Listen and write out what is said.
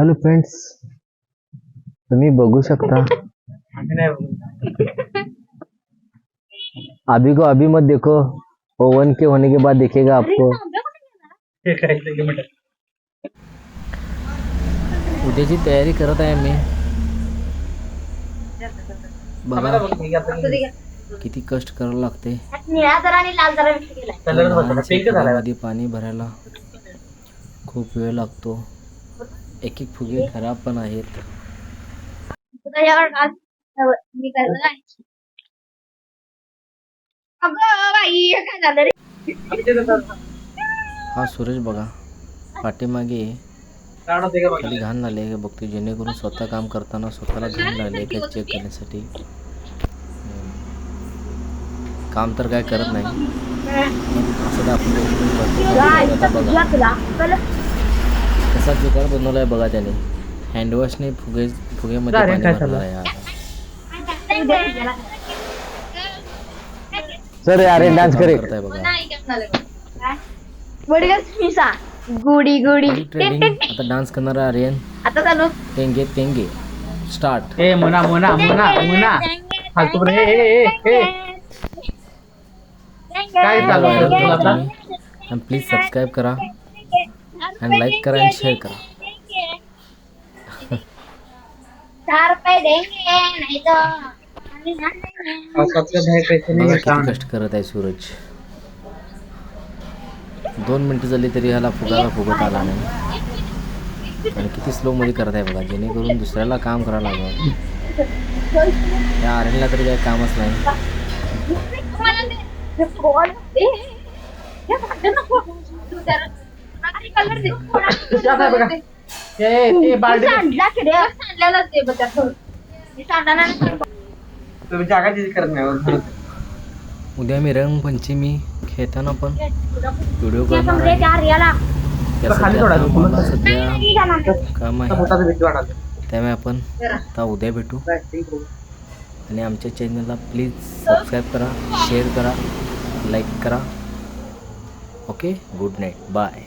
Hello friends तुम्ही बघू शकता. अभी को अभी मत देखो. ओवन के होने के बाद देखेगा आपको. उद्याची तयारी करत आहे मी. बघा किती कष्ट करावं लागते. फुग्यामध्ये पाणी भरायला खूप वेळ लागतो. एक एक फुगे खराब पण आहेत. हे झालं सुरेश बघा पाठीमागे खाली घाण झाले का बघतो जेणेकरून स्वतः काम करताना स्वतःला घाण लागले का चेक करण्यासाठी. काम तर काय करत नाही. असं. आता बघा कसा जुगार बनवलाय बघा त्याने. हँडवॉशने फुगे फुगेमध्ये पाणी भरलं आहे आता. सर अरे डान्स करे करताय बघा. नाही करणार आहे. काय? बडगस मिसा गुडी गुडी. ट्रेडिंग आता डान्स करणारा आर्यन. आता चालू. तेंगे तेंगे. स्टार्ट ए मुना मुना मुना मुना. फालतू. हे हे हे हे काय चालू आहे? तुला आता? आणि प्लीज सबस्क्राईब करा. आणि लाईक करा आणि शेअर करा. बघा किती कष्ट करत आहे सूरज. दोन मिनिटं झाली तरी ह्याला फुगायला फुगत आला नाही. आणि किती स्लो मध्ये करत आहे बघा जेणेकरून दुसऱ्याला काम करायला लागलं. या आर्यनला तरी काही कामच नाही. उद्या मी रंगपंचमी खेळताना पण व्हिडिओ हे करणार आहे. सध्या. काम आहे. त्यामुळे आपण आता उद्या भेटू. आणि आमच्या चॅनलला प्लीज सबस्क्राईब करा शेअर करा लाईक करा. Okay good night bye